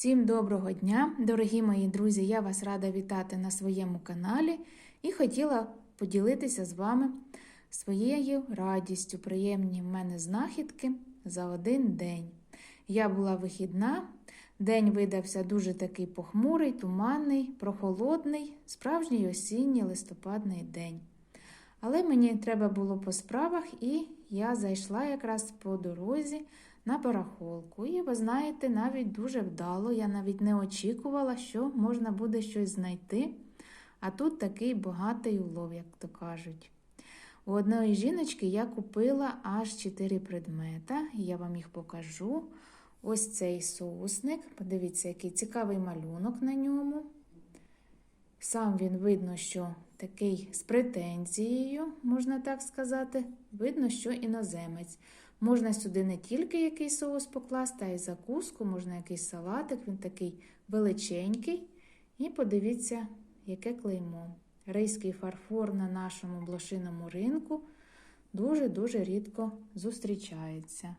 Всім доброго дня, дорогі мої друзі! Я вас рада вітати на своєму каналі і хотіла поділитися з вами своєю радістю, приємні в мене знахідки за один день. Я була вихідна, день видався дуже такий похмурий, туманний, прохолодний, справжній осінній листопадний день. Але мені треба було по справах, і я зайшла якраз по дорозі на барахолку. І ви знаєте, навіть дуже вдало. Я навіть не очікувала, що можна буде щось знайти. А тут такий багатий улов, як то кажуть. У одної жіночки я купила аж 4 предмета, я вам їх покажу. Ось цей соусник. Подивіться, який цікавий малюнок на ньому. Сам він видно, що такий з претензією, можна так сказати. Видно, що іноземець. Можна сюди не тільки якийсь соус покласти, а й закуску, можна якийсь салатик, він такий величенький. І подивіться, яке клеймо. Рейський фарфор на нашому блошиному ринку дуже-дуже рідко зустрічається.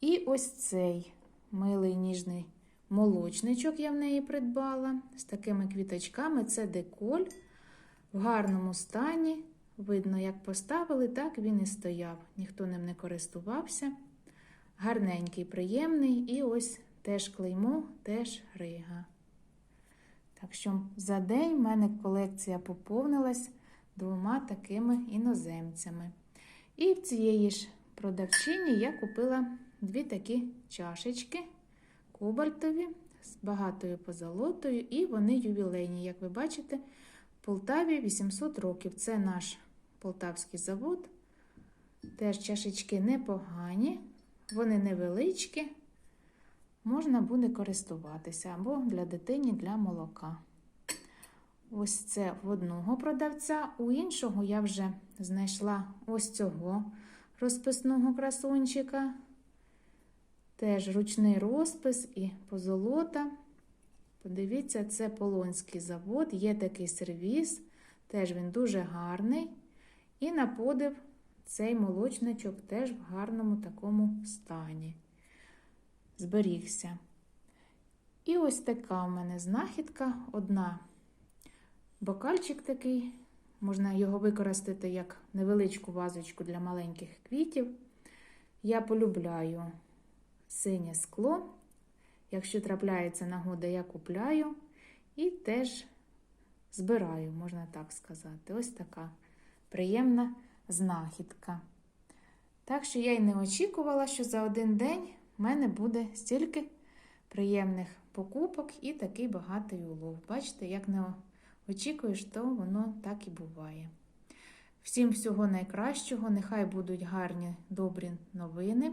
І ось цей милий ніжний молочничок я в неї придбала з такими квіточками. Це деколь в гарному стані. Видно, як поставили, так він і стояв. Ніхто ним не користувався. Гарненький, приємний, і ось теж клеймо, теж рига. Так що за день в мене колекція поповнилась двома такими іноземцями. І в цієї ж продавчині я купила дві такі чашечки кобальтові з багатою позолотою, і вони ювілейні, як ви бачите, Полтаві 800 років. Це наш полтавський завод. Теж чашечки непогані, вони невеличкі, можна буде користуватися або для дитині для молока. Ось це в одного продавця, у іншого я вже знайшла ось цього розписного красунчика. Теж ручний розпис і позолота. Подивіться, це Полонський завод, є такий сервіс, теж він дуже гарний. І на подив цей молочничок теж в гарному такому стані. Зберігся. І ось така в мене знахідка. Одна бокальчик такий. Можна його використати як невеличку вазочку для маленьких квітів. Я полюбляю синє скло. Якщо трапляється нагода, я купляю і теж збираю, можна так сказати. Ось така приємна знахідка. Так що я й не очікувала, що за один день в мене буде стільки приємних покупок і такий багатий улов. Бачите, як не очікуєш, то воно так і буває. Всім всього найкращого, нехай будуть гарні, добрі новини.